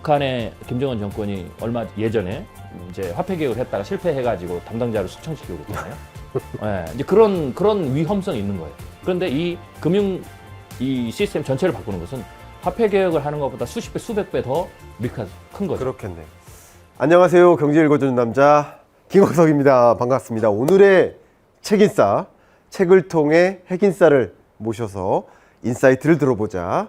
북한의 김정은 정권이 얼마 예전에 이제 화폐 개혁을 했다가 실패해가지고 담당자를 숙청시키고 그랬잖아요. 예, 이제 그런 그런 위험성이 있는 거예요. 그런데 이 금융 이 시스템 전체를 바꾸는 것은 화폐 개혁을 하는 것보다 수십 배, 수백 배더 리스크가 큰 거죠. 그렇겠네. 안녕하세요. 경제 읽어주는 남자 김광석입니다. 반갑습니다. 오늘의 책인싸 책을 통해 핵인싸를 모셔서 인사이트를 들어보자.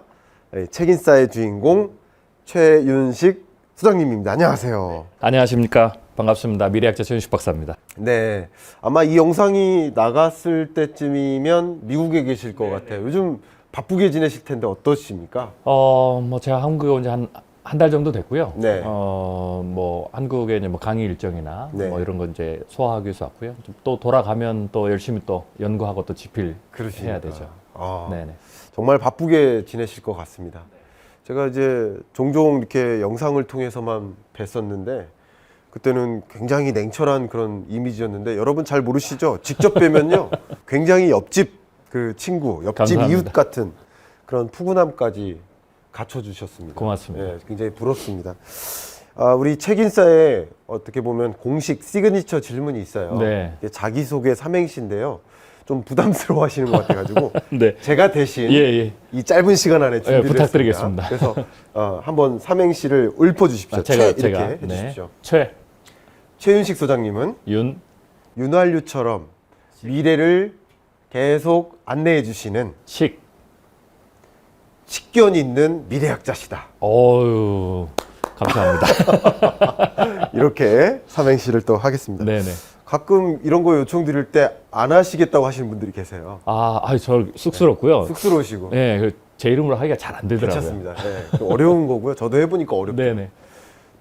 네, 책인싸의 주인공 최윤식 수장님입니다. 안녕하세요. 안녕하십니까. 반갑습니다. 미래학자 최윤식 박사입니다. 네, 아마 이 영상이 나갔을 때쯤이면 미국에 계실 것 같아요. 요즘 바쁘게 지내실 텐데 어떠십니까? 어, 뭐 제가 한국에 온 지 한 한 달 정도 됐고요. 네. 어, 뭐 한국에 이제 뭐 강의 일정이나 네. 뭐 이런 거 이제 소화하기 위해서 왔고요. 좀또 돌아가면 또 열심히 또 연구하고 또 집필 그러시니까. 해야 되죠. 아, 네네. 정말 바쁘게 지내실 것 같습니다. 제가 이제 종종 이렇게 영상을 통해서만 뵀었는데 그때는 굉장히 냉철한 그런 이미지였는데 여러분 잘 모르시죠? 직접 뵈면요 굉장히 옆집 그 친구, 옆집 감사합니다. 이웃 같은 그런 푸근함까지 갖춰주셨습니다. 고맙습니다. 예, 굉장히 부럽습니다. 아, 우리 책인사에 어떻게 보면 공식 시그니처 질문이 있어요. 네. 이게 자기소개 삼행시인데요. 좀 부담스러워 하시는 것 같아가지고 네. 제가 대신 예, 예. 이 짧은 시간 안에 준비를 부탁드리겠습니다. 했습니다. 그래서 어, 한번 삼행시를 읊어 주십시오. 아, 최 제가 이렇게 제가 해 주십시오. 최, 최윤식 소장님은 윤, 윤활유처럼 미래를 계속 안내해 주시는 식. 식견 있는 미래학자시다. 어유 감사합니다. 이렇게 삼행시를 또 하겠습니다. 네네. 가끔 이런 거 요청 드릴 때 안 하시겠다고 하시는 분들이 계세요. 아, 아유, 저 쑥스럽고요. 쑥스러우시고. 네, 그제 이름으로 하기가 잘 안 되더라고요. 괜찮습니다. 네, 좀 어려운 거고요. 저도 해보니까 어렵고 네네.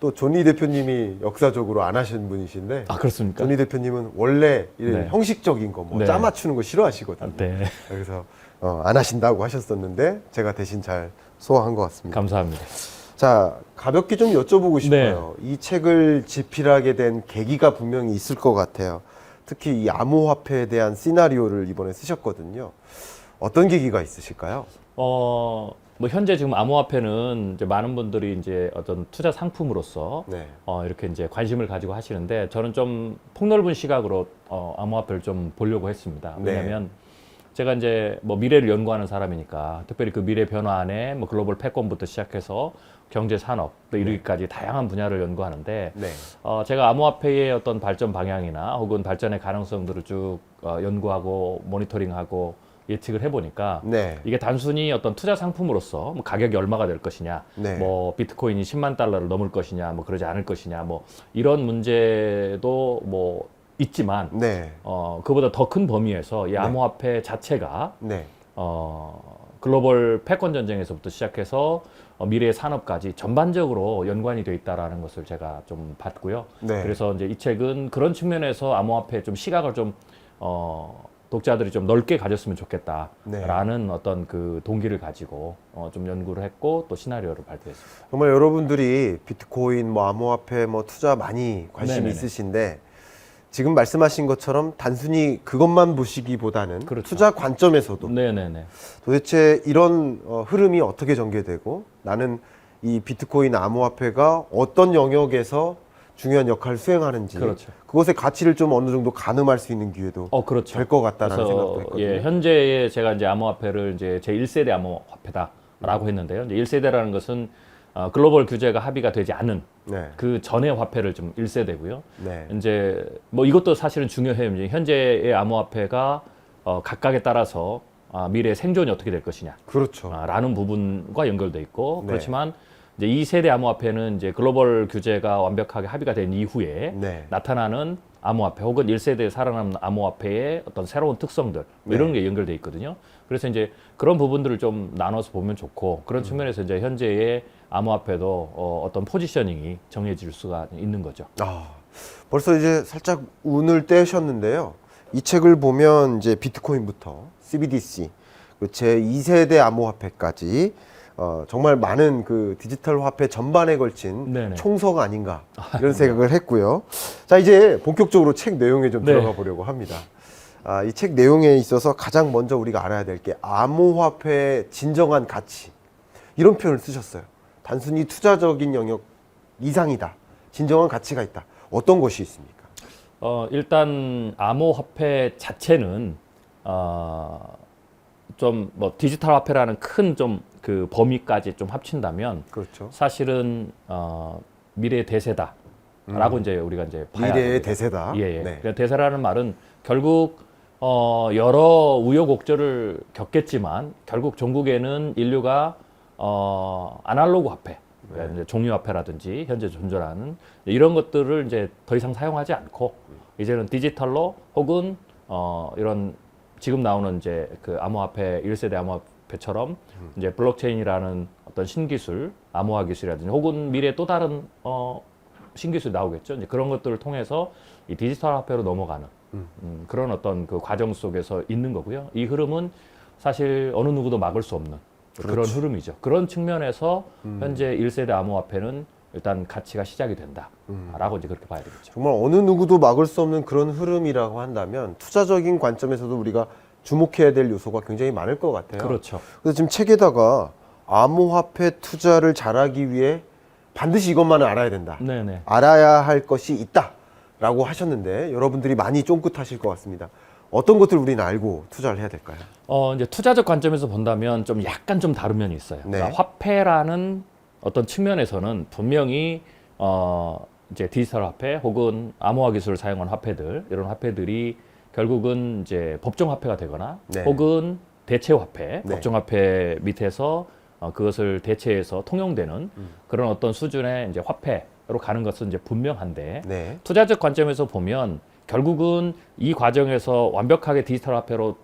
또 존니 대표님이 역사적으로 안 하신 분이신데 아 그렇습니까? 존니 대표님은 원래 이런 네. 형식적인 거, 뭐 네. 짜 맞추는 거 싫어하시거든요. 아, 네. 그래서 어, 안 하신다고 하셨었는데 제가 대신 잘 소화한 것 같습니다. 감사합니다. 자 가볍게 좀 여쭤보고 싶어요. 이 책을 집필하게 된 계기가 분명히 있을 것 같아요. 특히 이 암호화폐에 대한 시나리오를 이번에 쓰셨거든요. 어떤 계기가 있으실까요? 어, 뭐 현재 지금 암호화폐는 이제 많은 분들이 이제 어떤 투자 상품으로서 네. 어, 이렇게 이제 관심을 가지고 하시는데 저는 좀 폭넓은 시각으로 어, 암호화폐를 좀 보려고 했습니다. 네. 왜냐하면 제가 이제 뭐 미래를 연구하는 사람이니까 특별히 그 미래 변화 안에 뭐 글로벌 패권부터 시작해서 경제 산업 또 이르기까지 다양한 분야를 연구하는데 네. 어, 제가 암호화폐의 어떤 발전 방향이나 혹은 발전의 가능성들을 쭉 어, 연구하고 모니터링하고 예측을 해보니까 네. 이게 단순히 어떤 투자 상품으로서 뭐 가격이 얼마가 될 것이냐, 네. 뭐 비트코인이 10만 달러를 넘을 것이냐, 뭐 그러지 않을 것이냐, 뭐 이런 문제도 뭐 있지만 네. 어 그보다 더 큰 범위에서 이 암호화폐 자체가 네. 어 글로벌 패권 전쟁에서부터 시작해서 어, 미래의 산업까지 전반적으로 연관이 돼 있다라는 것을 제가 좀 봤고요. 네. 그래서 이제 이 책은 그런 측면에서 암호화폐 좀 시각을 좀 어, 독자들이 좀 넓게 가졌으면 좋겠다라는 네. 어떤 그 동기를 가지고 어, 좀 연구를 했고 또 시나리오를 발표했습니다. 정말 여러분들이 비트코인, 뭐 암호화폐, 뭐 투자 많이 관심 이 네네네. 있으신데 지금 말씀하신 것처럼 단순히 그것만 보시기보다는 그렇죠. 투자 관점에서도 네네네. 도대체 이런 어, 흐름이 어떻게 전개되고 나는 이 비트코인 암호화폐가 어떤 영역에서 중요한 역할을 수행하는지 그렇죠. 그것의 가치를 좀 어느 정도 가늠할 수 있는 기회도 어 그렇죠. 될 것 같다라는 생각도 했거든요. 예, 현재의 제가 이제 암호화폐를 이제 제 1세대 암호화폐다라고 했는데요. 이제 1세대라는 것은 어, 글로벌 규제가 합의가 되지 않은 네. 그 전의 화폐를 좀 1세대고요. 네. 이제 뭐 이것도 사실은 중요해요. 이제 현재의 암호화폐가 어, 각각에 따라서 아, 미래의 생존이 어떻게 될 것이냐. 그렇죠. 아, 라는 부분과 연결돼 있고 네. 그렇지만 이제 이 세대 암호화폐는 이제 글로벌 규제가 완벽하게 합의가 된 이후에 네. 나타나는 암호화폐 혹은 1세대에 살아남는 암호화폐의 어떤 새로운 특성들 뭐 이런 게 연결돼 있거든요. 그래서 이제 그런 부분들을 좀 나눠서 보면 좋고 그런 측면에서 이제 현재의 암호화폐도 어, 어떤 포지셔닝이 정해질 수가 있는 거죠. 아, 벌써 이제 살짝 운을 떼셨는데요. 이 책을 보면 이제 비트코인부터 CBDC, 제 2세대 암호화폐까지 어, 정말 많은 그 디지털 화폐 전반에 걸친 네네. 총서가 아닌가 이런 생각을 했고요. 자 이제 본격적으로 책 내용에 좀 네. 들어가 보려고 합니다. 아, 이 책 내용에 있어서 가장 먼저 우리가 알아야 될 게 암호화폐의 진정한 가치 이런 표현을 쓰셨어요. 단순히 투자적인 영역 이상이다. 진정한 가치가 있다. 어떤 것이 있습니까? 어, 일단 암호화폐 자체는 어, 좀뭐 디지털 화폐라는 큰 좀 그 범위까지 좀 합친다면 그렇죠. 사실은 어, 미래의 대세다라고 이제 우리가 이제 봐야 음. 미래의. 대세다. 예, 예. 네. 대세라는 말은 결국 어, 여러 우여곡절을 겪겠지만 결국 종국에는 인류가 어, 아날로그 화폐, 그러니까 이제 종이 화폐라든지 현재 존재하는 이런 것들을 이제 더 이상 사용하지 않고 이제는 디지털로 혹은 어, 이런 지금 나오는 이제 그 암호화폐 1세대 암호화폐처럼 이제 블록체인이라는 어떤 신기술, 암호화 기술이라든지 혹은 미래 또 다른 어, 신기술이 나오겠죠. 이제 그런 것들을 통해서 이 디지털 화폐로 넘어가는 음, 그런 어떤 그 과정 속에서 있는 거고요. 이 흐름은 사실 어느 누구도 막을 수 없는 그런 그렇죠. 흐름이죠. 그런 측면에서 현재 1세대 암호화폐는 일단 가치가 시작이 된다라고 이제 그렇게 봐야 되겠죠. 정말 어느 누구도 막을 수 없는 그런 흐름이라고 한다면 투자적인 관점에서도 우리가 주목해야 될 요소가 굉장히 많을 것 같아요. 그렇죠. 그래서 지금 책에다가 암호화폐 투자를 잘하기 위해 반드시 이것만은 알아야 된다. 네네. 알아야 할 것이 있다라고 하셨는데 여러분들이 많이 쫑긋하실 것 같습니다. 어떤 것들 우리는 알고 투자를 해야 될까요? 어, 이제 투자적 관점에서 본다면 좀 약간 좀 다른 면이 있어요. 네. 그러니까 화폐라는 어떤 측면에서는 분명히 어, 이제 디지털 화폐 혹은 암호화 기술을 사용한 화폐들 이런 화폐들이 결국은 이제 법정 화폐가 되거나 네. 혹은 대체 화폐, 네. 법정 화폐 밑에서 어, 그것을 대체해서 통용되는 음. 그런 어떤 수준의 이제 화폐로 가는 것은 이제 분명한데 네. 투자적 관점에서 보면 결국은 이 과정에서 완벽하게 디지털 화폐로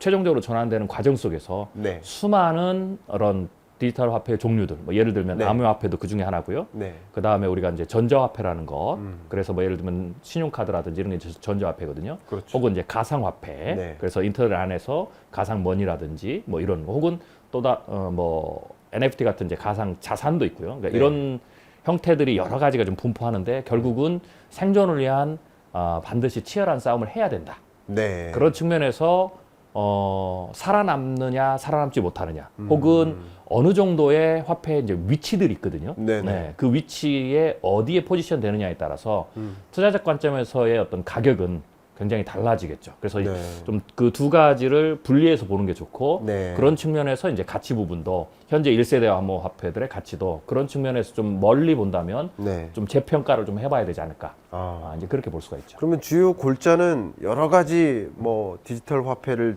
최종적으로 전환되는 과정 속에서 네. 수많은 그런 디지털 화폐 종류들, 뭐 예를 들면 네. 암호화폐도 그 중에 하나고요. 네. 그 다음에 우리가 이제 전자화폐라는 것, 음. 그래서 뭐 예를 들면 신용카드라든지 이런 게 전자화폐거든요. 그렇죠. 혹은 이제 가상화폐, 네. 그래서 인터넷 안에서 가상머니라든지 뭐 이런 거, 혹은 또다 어, 뭐 NFT 같은 이제 가상 자산도 있고요. 그러니까 네. 이런 형태들이 여러 가지가 좀 분포하는데 결국은 생존을 위한 아, 반드시 치열한 싸움을 해야 된다. 네. 그런 측면에서 어, 살아남느냐, 살아남지 못하느냐, 혹은 어느 정도의 화폐의 이제 위치들이 있거든요. 음. 네네. 그 위치에 어디에 포지션 되느냐에 따라서 음. 투자적 관점에서의 어떤 가격은 굉장히 달라지겠죠. 그래서 네. 좀그 두 가지를 분리해서 보는 게 좋고 네. 그런 측면에서 이제 가치 부분도 현재 1세대 암호 화폐들의 가치도 그런 측면에서 좀 멀리 본다면 네. 좀 재평가를 좀 해봐야 되지 않을까. 아. 아, 이제 그렇게 볼 수가 있죠. 그러면 주요 골자는 여러 가지 뭐 디지털 화폐를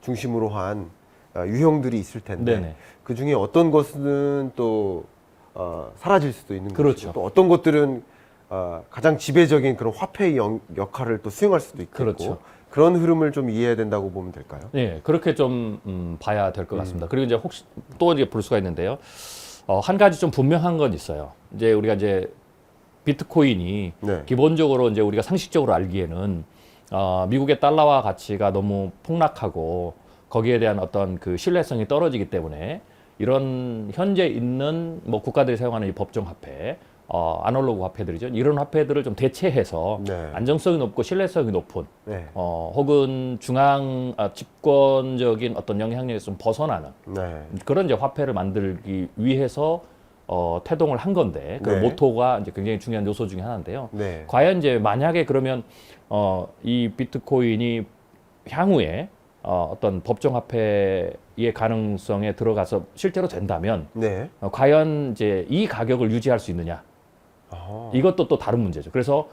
중심으로 한 아, 유형들이 있을 텐데 네네. 그 중에 어떤 것은 또 어, 사라질 수도 있는 그렇죠. 것이고 또 어떤 것들은 어, 가장 지배적인 그런 화폐의 영- 역할을 또 수행할 수도 있겠고 그렇죠. 그런 흐름을 좀 이해해야 된다고 보면 될까요? 네, 그렇게 좀 음, 봐야 될 것 같습니다. 그리고 이제 혹시 또 이제 볼 수가 있는데요. 어, 한 가지 좀 분명한 건 있어요. 이제 우리가 이제 비트코인이 네. 기본적으로 이제 우리가 상식적으로 알기에는 어, 미국의 달러화 가치가 너무 폭락하고 거기에 대한 어떤 그 신뢰성이 떨어지기 때문에 이런 현재 있는 뭐 국가들이 사용하는 이 법정 화폐, 어, 아날로그 화폐들이죠. 이런 화폐들을 좀 대체해서 네. 안정성이 높고 신뢰성이 높은 네. 어, 혹은 중앙 아, 집권적인 어떤 영향력에서 좀 벗어나는 네. 그런 이제 화폐를 만들기 위해서 어, 태동을 한 건데 그 네. 모토가 이제 굉장히 중요한 요소 중에 하나인데요. 네. 과연 이제 만약에 그러면 어, 이 비트코인이 향후에 어, 어떤 법정 화폐의 가능성에 들어가서 실제로 된다면 네. 어, 과연 이제 이 가격을 유지할 수 있느냐 아. 이것도 또 다른 문제죠. 그래서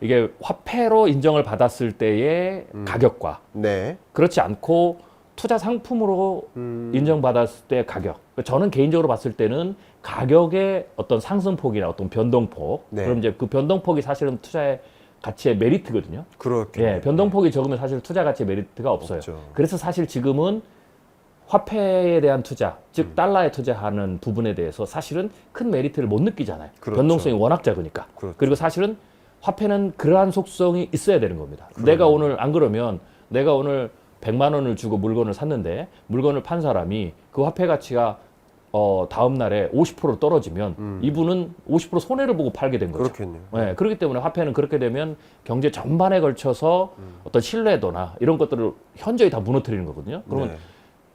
이게 화폐로 인정을 받았을 때의 음. 가격과 네. 그렇지 않고 투자 상품으로 음. 인정받았을 때 가격. 저는 개인적으로 봤을 때는 가격의 어떤 상승폭이나 어떤 변동폭. 네. 그럼 이제 그 변동폭이 사실은 투자의 가치의 메리트거든요. 그렇게. 예, 변동폭이 적으면 사실 투자 가치의 메리트가 없어요. 없죠. 그래서 사실 지금은 화폐에 대한 투자, 즉 달러에 투자하는 부분에 대해서 사실은 큰 메리트를 못 느끼잖아요. 그렇죠. 변동성이 워낙 작으니까. 그렇죠. 그리고 사실은 화폐는 그러한 속성이 있어야 되는 겁니다. 내가 오늘 안 그러면 내가 오늘 100만 원을 주고 물건을 샀는데 물건을 판 사람이 그 화폐 가치가 어, 다음 날에 50% 떨어지면 이분은 50% 손해를 보고 팔게 된 거죠. 음. 그렇겠네요. 네, 그렇기 때문에 화폐는 그렇게 되면 경제 전반에 걸쳐서 음. 어떤 신뢰도나 이런 것들을 현저히 다 무너뜨리는 거거든요. 그러면 네.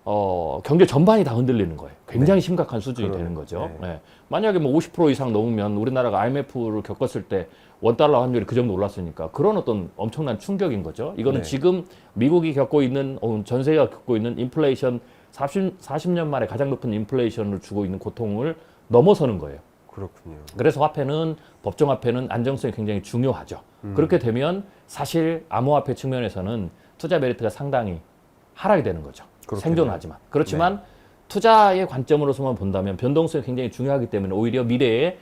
어, 경제 전반이 다 흔들리는 거예요. 굉장히 심각한 수준이 그러네. 되는 거죠. 네. 예. 만약에 뭐 50% 이상 넘으면 우리나라가 IMF를 겪었을 때 원달러 환율이 그 정도 올랐으니까 그런 어떤 엄청난 충격인 거죠. 이거는 네. 지금 미국이 겪고 있는 어, 전 세계가 겪고 있는 인플레이션 40, 40년 만에 가장 높은 인플레이션을 주고 있는 고통을 넘어서는 거예요. 그렇군요. 그래서 화폐는 법정 화폐는 안정성이 굉장히 중요하죠. 음. 그렇게 되면 사실 암호화폐 측면에서는 투자 메리트가 상당히 하락이 되는 거죠. 그렇겠네요. 네. 생존하지만 그렇지만 투자의 관점으로서만 본다면 변동성이 굉장히 중요하기 때문에 오히려 미래에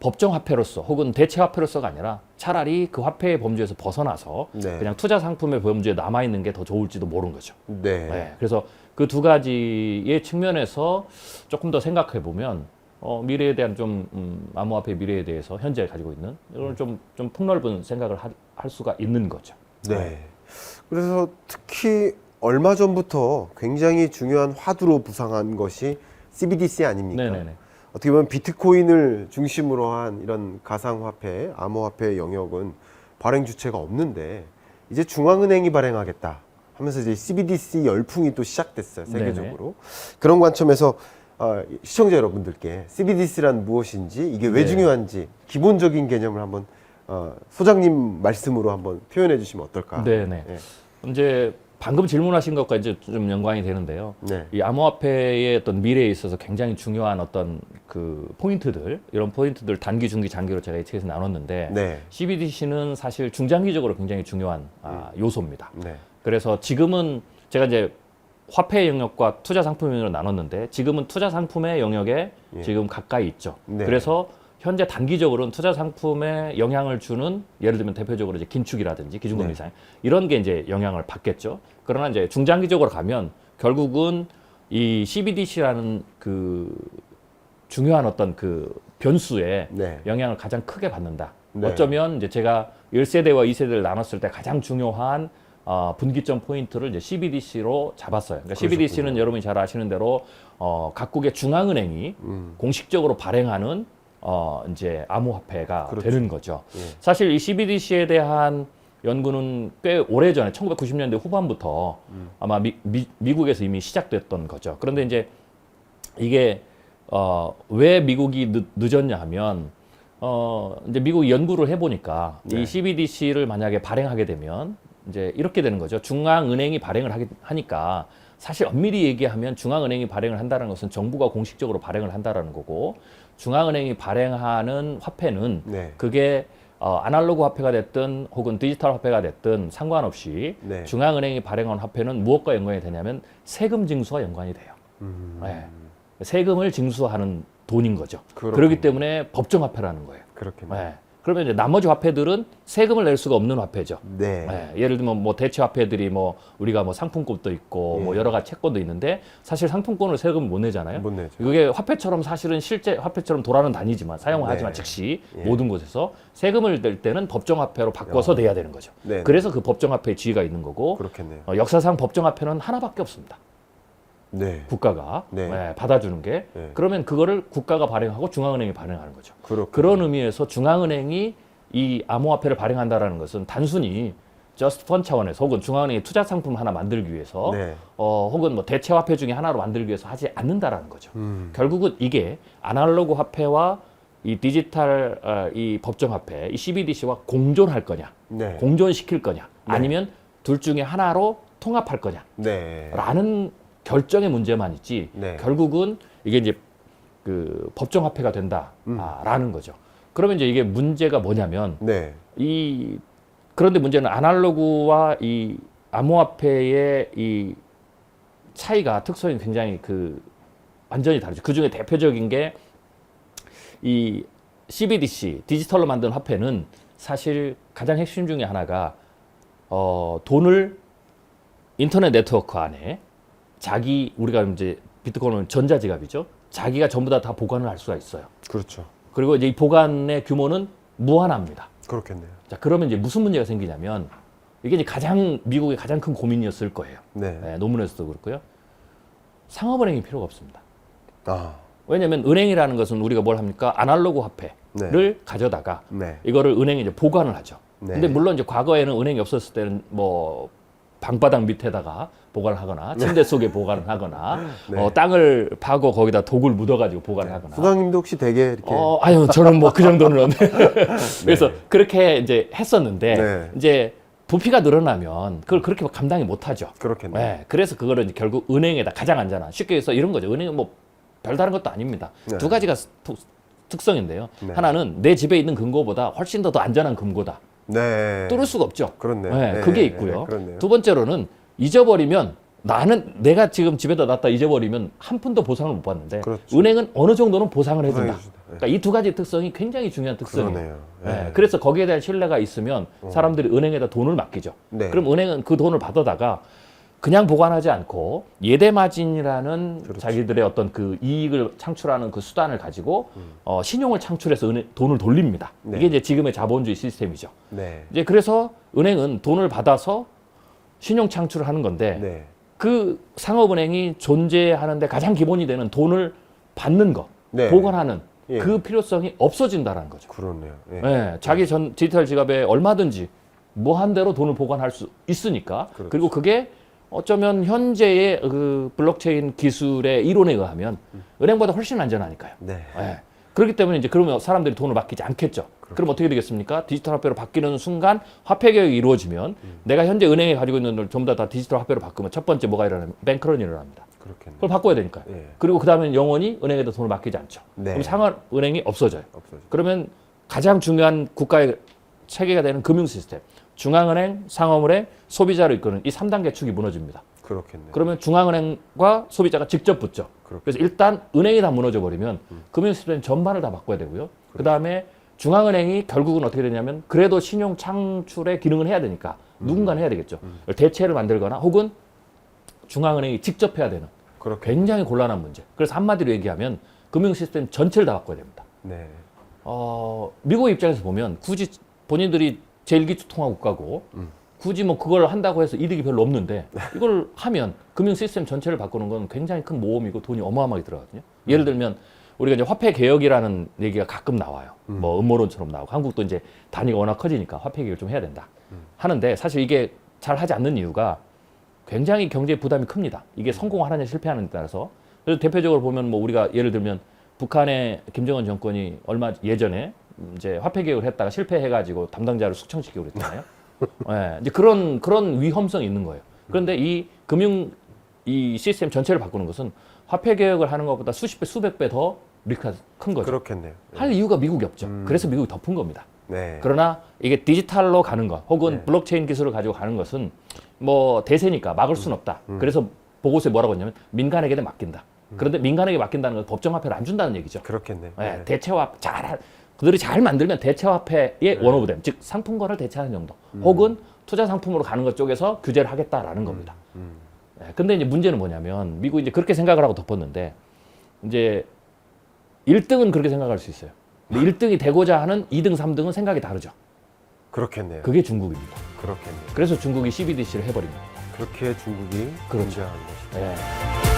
법정 화폐로서 혹은 대체 화폐로서가 아니라 차라리 그 화폐의 범주에서 벗어나서 네. 그냥 투자 상품의 범주에 남아 있는 게 더 좋을지도 모르는 거죠. 네. 네, 그래서 그 두 가지의 측면에서 조금 더 생각해 보면 어, 미래에 대한 좀 음, 암호화폐 미래에 대해서 현재 가지고 있는 이런 좀, 좀 폭넓은 생각을 하- 할 수가 있는 거죠. 네. 그래서 특히 얼마 전부터 굉장히 중요한 화두로 부상한 것이 CBDC 아닙니까? 네네네. 어떻게 보면 비트코인을 중심으로 한 이런 가상화폐, 암호화폐 영역은 발행 주체가 없는데 이제 중앙은행이 발행하겠다 하면서 이제 CBDC 열풍이 또 시작됐어요 세계적으로 그런 관점에서 어, 시청자 여러분들께 CBDC란 무엇인지 이게 왜 네. 중요한지 기본적인 개념을 한번 어, 소장님 말씀으로 한번 표현해 주시면 어떨까? 네네. 네. 이제 방금 질문하신 것과 이제 좀 연관이 되는데요. 네. 이 암호화폐의 어떤 미래에 있어서 굉장히 중요한 어떤 그 포인트들 이런 포인트들 단기, 중기, 장기로 제가 이 책에서 나눴는데 네. CBDC는 사실 중장기적으로 굉장히 중요한 아, 요소입니다. 네. 그래서 지금은 제가 이제 화폐 영역과 투자 상품 영역으로 나눴는데 지금은 투자 상품의 영역에 예. 지금 가까이 있죠. 네. 그래서 현재 단기적으로는 투자 상품에 영향을 주는 예를 들면 대표적으로 이제 긴축이라든지 기준금리 네. 인상 이런 게 이제 영향을 받겠죠. 그러나 이제 중장기적으로 가면 결국은 이 CBDC라는 그 중요한 어떤 그 변수에 네. 영향을 가장 크게 받는다. 네. 어쩌면 이제 제가 1세대와 2세대를 나눴을 때 가장 중요한 어, 분기점 포인트를 이제 CBDC로 잡았어요. 그러니까 CBDC는 그러셨군요. 여러분이 잘 아시는 대로 어, 각국의 중앙은행이 음. 공식적으로 발행하는 어, 이제 암호화폐가 그렇죠. 되는 거죠. 예. 사실 이 CBDC에 대한 연구는 꽤 오래 전에 1990년대 후반부터 음. 아마 미, 미, 국에서 이미 시작됐던 거죠. 그런데 이제 이게 어, 왜 미국이 늦, 늦었냐 하면 어, 이제 미국이 연구를 해보니까 네. 이 CBDC를 만약에 발행하게 되면 이제 이렇게 되는 거죠. 중앙은행이 발행을 하기, 하니까 사실 엄밀히 얘기하면 중앙은행이 발행을 한다는 것은 정부가 공식적으로 발행을 한다라는 거고 중앙은행이 발행하는 화폐는 네. 그게 어, 아날로그 화폐가 됐든 혹은 디지털 화폐가 됐든 상관없이 네. 중앙은행이 발행한 화폐는 무엇과 연관이 되냐면 세금 징수와 연관이 돼요. 음. 네. 세금을 징수하는 돈인 거죠. 그렇군요. 그렇기 때문에 법정 화폐라는 거예요. 그렇겠네요. 네. 그러면 이제 나머지 화폐들은 세금을 낼 수가 없는 화폐죠. 네. 네, 예를 들면 뭐 대체 화폐들이 뭐 우리가 뭐 상품권도 있고 예. 뭐 여러 가지 채권도 있는데 사실 상품권을 세금 못 내잖아요. 못 내죠. 그게 화폐처럼 사실은 실제 화폐처럼 돌아는 다니지만 사용을 네. 하지만 즉시 예. 모든 곳에서 세금을 낼 때는 법정 화폐로 바꿔서 내야 되는 거죠. 네. 그래서 그 법정 화폐의 지위가 있는 거고 그렇겠네요. 어, 역사상 법정 화폐는 하나밖에 없습니다. 네. 국가가 네. 네, 받아주는 게 네. 그러면 그거를 국가가 발행하고 중앙은행이 발행하는 거죠. 그렇 그런 의미에서 중앙은행이 이 암호화폐를 발행한다라는 것은 단순히 저스트 펀 차원에서 혹은 중앙은행이 투자 상품 하나 만들기 위해서 네. 어, 혹은 뭐 대체 화폐 중에 하나로 만들기 위해서 하지 않는다라는 거죠. 음. 결국은 이게 아날로그 화폐와 이 디지털 어, 이 법정 화폐, 이 CBDC와 공존할 거냐, 네. 공존시킬 거냐, 네. 아니면 둘 중에 하나로 통합할 거냐. 네. 라는 결정의 문제만 있지 네. 결국은 이게 이제 그 법정 화폐가 된다라는 음. 거죠. 그러면 이제 이게 문제가 뭐냐면 네. 이 그런데 문제는 아날로그와 이 암호화폐의 이 차이가 특성이 굉장히 그 완전히 다르죠. 그 중에 대표적인 게 이 CBDC 디지털로 만든 화폐는 사실 가장 핵심 중에 하나가 어 돈을 인터넷 네트워크 안에 자기 우리가 이제 비트코인은 전자지갑이죠. 자기가 전부 다 다 보관을 할 수가 있어요. 그렇죠. 그리고 이제 이 보관의 규모는 무한합니다. 그렇겠네요. 자, 그러면 이제 무슨 문제가 생기냐면 이게 이제 가장 미국의 가장 큰 고민이었을 거예요. 네. 네, 논문에서도 그렇고요. 상업은행이 필요가 없습니다. 아. 왜냐하면 은행이라는 것은 우리가 뭘 합니까? 아날로그 화폐를 가져다가 네. 이거를 은행에 이제 보관을 하죠. 네. 근데 물론 이제 과거에는 은행이 없었을 때는 뭐 방바닥 밑에다가 보관을 하거나 침대 속에 보관을 하거나 네. 어, 땅을 파고 거기다 독을 묻어가지고 보관을 하거나 수강님도 혹시 되게 이렇게 어, 아유, 저는 뭐 그 정도는. 그래서 네. 그렇게 이제 했었는데, 네. 이제 부피가 늘어나면 그걸 그렇게 감당이 못 하죠. 그렇겠네요. 네, 그래서 그거를 이제 결국 은행에다 가장 안전한, 쉽게 해서 이런 거죠. 은행은 뭐 별다른 것도 아닙니다. 네. 두 가지가 스- 특- 특성인데요. 네. 하나는 내 집에 있는 금고보다 훨씬 더, 더 안전한 금고다. 네. 뚫을 수가 없죠. 그렇네요. 네, 네, 그게 네, 있고요. 그렇네요. 두 번째로는 잊어버리면 나는 내가 지금 집에다 놨다 잊어버리면 한 푼도 보상을 못 받는데 그렇죠. 은행은 어느 정도는 보상을 해준다. 그러니까 이 두 가지 특성이 굉장히 중요한 특성이에요. 그러네요. 네, 네. 그래서 거기에 대한 신뢰가 있으면 사람들이 은행에다 돈을 맡기죠. 네. 그럼 은행은 그 돈을 받아다가 그냥 보관하지 않고 예대 마진이라는 그렇죠. 자기들의 어떤 그 이익을 창출하는 그 수단을 가지고 어, 신용을 창출해서 은행, 돈을 돌립니다. 네. 이게 이제 지금의 자본주의 시스템이죠. 네. 이제 그래서 은행은 돈을 받아서 신용 창출을 하는 건데 네. 그 상업은행이 존재하는데 가장 기본이 되는 돈을 받는 거, 네. 보관하는 예. 그 필요성이 없어진다라는 거죠. 그렇네요. 예. 예, 자기 전 디지털 지갑에 얼마든지 무한대로 돈을 보관할 수 있으니까 그렇죠. 그리고 그게 어쩌면 현재의 그 블록체인 기술의 이론에 의하면 은행보다 훨씬 안전하니까요. 네. 예. 그렇기 때문에 이제 그러면 사람들이 돈을 맡기지 않겠죠. 그럼 어떻게 되겠습니까? 디지털 화폐로 바뀌는 순간 화폐 개혁이 이루어지면 내가 현재 은행에 가지고 있는 걸 전부 다, 다 디지털 화폐로 바꾸면 첫 번째 뭐가 일어나면 뱅크런이 일어납니다. 그렇겠네요. 그걸 바꿔야 되니까요. 예. 그리고 그 다음엔 영원히 은행에다 돈을 맡기지 않죠. 네. 그럼 상업은행이 없어져요. 없어져. 그러면 가장 중요한 국가의 체계가 되는 금융 시스템, 중앙은행, 상업은행, 소비자를 이끄는 이 3단계 축이 무너집니다. 그렇겠네요. 그러면 중앙은행과 소비자가 직접 붙죠. 그렇군요. 그래서 일단 은행이 다 무너져 버리면 금융 시스템 전반을 다 바꿔야 되고요. 그 다음에 중앙은행이 결국은 어떻게 되냐면 그래도 신용 창출의 기능을 해야 되니까 누군가는 해야 되겠죠. 대체를 만들거나 혹은 중앙은행이 직접 해야 되는 그렇게. 굉장히 곤란한 문제. 그래서 한마디로 얘기하면 금융 시스템 전체를 다 바꿔야 됩니다. 네. 어, 미국 입장에서 보면 굳이 본인들이 제일기초통화 국가고 굳이 뭐 그걸 한다고 해서 이득이 별로 없는데 이걸 하면 금융 시스템 전체를 바꾸는 건 굉장히 큰 모험이고 돈이 어마어마하게 들어가거든요. 예를 들면 우리가 이제 화폐 개혁이라는 얘기가 가끔 나와요. 뭐 음모론처럼 나오고 한국도 이제 단위가 워낙 커지니까 화폐 개혁을 좀 해야 된다. 하는데 사실 이게 잘 하지 않는 이유가 굉장히 경제 부담이 큽니다. 이게 성공하느냐 실패하느냐에 따라서. 그래서 대표적으로 보면 뭐 우리가 예를 들면 북한의 김정은 정권이 얼마 예전에 이제 화폐 개혁을 했다가 실패해가지고 담당자를 숙청시키고 그랬잖아요. 예, 이제 그런 그런 위험성이 있는 거예요. 그런데 이 금융 이 시스템 전체를 바꾸는 것은 화폐 개혁을 하는 것보다 수십 배, 수백 배 더 리스크가 큰 거죠. 그렇겠네요. 할 이유가 미국이 없죠. 음. 그래서 미국이 덮은 겁니다. 네. 그러나 이게 디지털로 가는 것 혹은 네. 블록체인 기술을 가지고 가는 것은 뭐 대세니까 막을 수는 없다. 그래서 보고서에 뭐라고 했냐면 민간에게 맡긴다. 그런데 민간에게 맡긴다는 건 법정화폐를 안 준다는 얘기죠. 그렇겠네요. 예, 네. 대체화 잘 그들이 잘 만들면 대체화폐의 원오브댐 즉 상품권을 대체하는 정도 혹은 투자 상품으로 가는 것 쪽에서 규제를 하겠다라는 겁니다. 음. 예, 근데 이제 문제는 뭐냐면 미국이 이제 그렇게 생각을 하고 덮었는데 이제 1등은 그렇게 생각할 수 있어요. 근데 1등이 되고자 하는 2등, 3등은 생각이 다르죠. 그렇겠네요. 그게 중국입니다. 그렇겠네요. 그래서 중국이 CBDC를 해버립니다. 그렇게 중국이 그렇죠. 존재하는 것이다. 예.